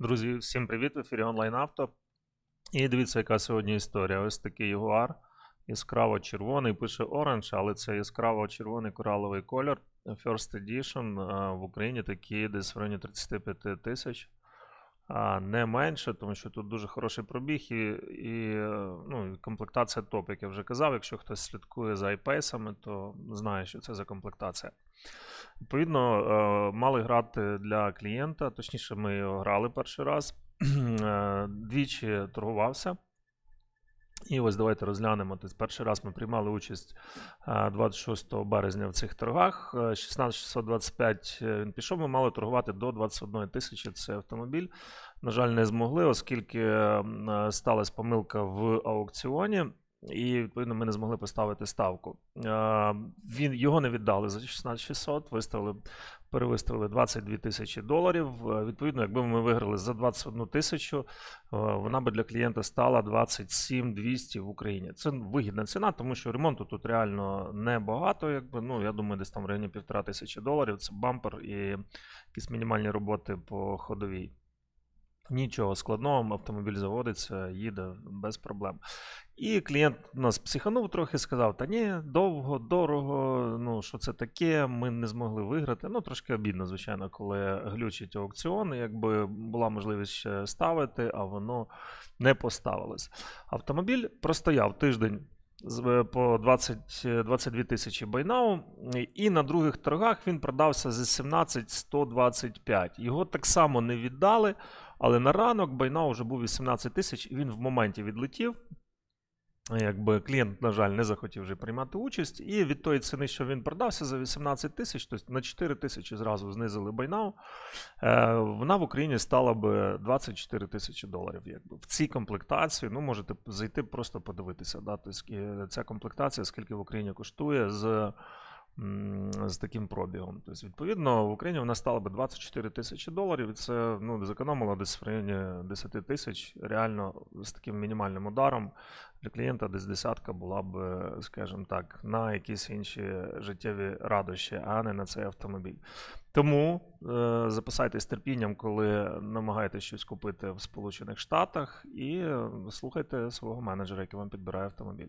Друзі, всім привіт! В ефірі онлайн авто. І дивіться, яка сьогодні історія. Ось такий Ягуар, Яскраво червоний, пише Orange, але це яскраво червоний кораловий кольор. First Edition в Україні такі десь в районі 35 тисяч. Не менше, тому що тут дуже хороший пробіг і, і, е, ну, комплектація топ, як я вже казав. Якщо хтось слідкує за айпейсами, то знає, що це за комплектація. Відповідно, е, мали грати для клієнта, точніше, ми його грали перший раз. Е, Двічі торгувався. І ось давайте розглянемо. Тобто перший раз ми приймали участь е, 26 березня в цих торгах. Е, 16625 е, він пішов. Ми мали торгувати до 21 тисячі. Це автомобіль. На жаль, не змогли, оскільки е, сталася помилка в аукціоні. І відповідно ми не змогли поставити ставку. Е, Він його не віддали за 16600, виставили, перевиставили 22 тисячі доларів. Е, Відповідно, якби ми виграли за 21 тисячу, е, вона би для клієнта стала 27 200 в Україні. Це вигідна ціна, тому що ремонту тут реально небагато. Якби ну я думаю, десь там в районі півтора тисячі доларів. Це бампер і якісь мінімальні роботи по ходовій. Нічого складного, автомобіль заводиться, їде без проблем. І клієнт нас психанув трохи, сказав: та ні, довго, дорого, ну що це таке, ми не змогли виграти. Ну, трошки обідно, звичайно, коли глючить аукціон, якби була можливість ставити, а воно не поставилось. Автомобіль простояв тиждень. З- По 20, 22 тисячі байнау, і на других торгах він продався за 17125. Його так само не віддали, але на ранок байнау вже був 18 тисяч, і він в моменті відлетів. Якби клієнт, на жаль, не захотів вже приймати участь, і від тої ціни, що він продався за 18 тисяч, тобто на 4 тисячі зразу знизили байнау, е, вона в Україні стала би 24 тисячі доларів. Якби. В цій комплектації, ну можете зайти просто подивитися, да, тобто, е, ця комплектація, скільки в Україні коштує з, з таким пробігом. Тобто, відповідно, в Україні вона стала би 24 тисячі доларів, і це ну, зекономило десь в районі 10 тисяч. Реально з таким мінімальним ударом для клієнта десь десятка була б, скажімо так, на якісь інші життєві радощі, а не на цей автомобіль. Тому е, записайтесь терпінням, коли намагаєтесь щось купити в Сполучених Штатах, і е, слухайте свого менеджера, який вам підбирає автомобіль.